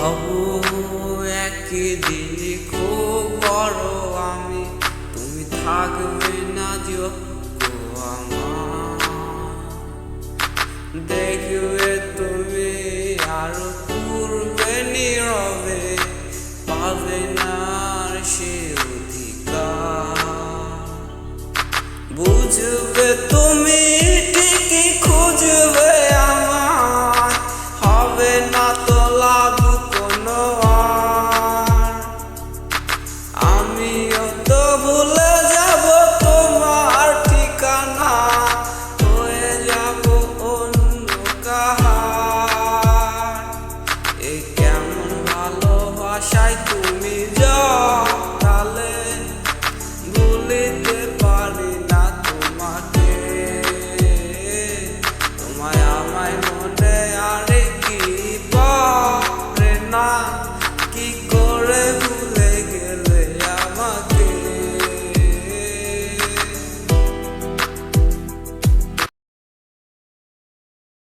হব একদিন, খুব বড় আমি। তুমি থাকবে না যোগ্য আমার। দেখবে তুমি আরও পূর্বে নীরবে, পাবে না সে অধিকার। বুঝবে তুমি ঠিকই, খুঁজবে আমার। হবে না কেমন ভালোবাসায় তুমি যাও তাহলে ভুলিতে পারি না তোমাকে। তোমায় আমায় মনে আরে কি পারে না, কি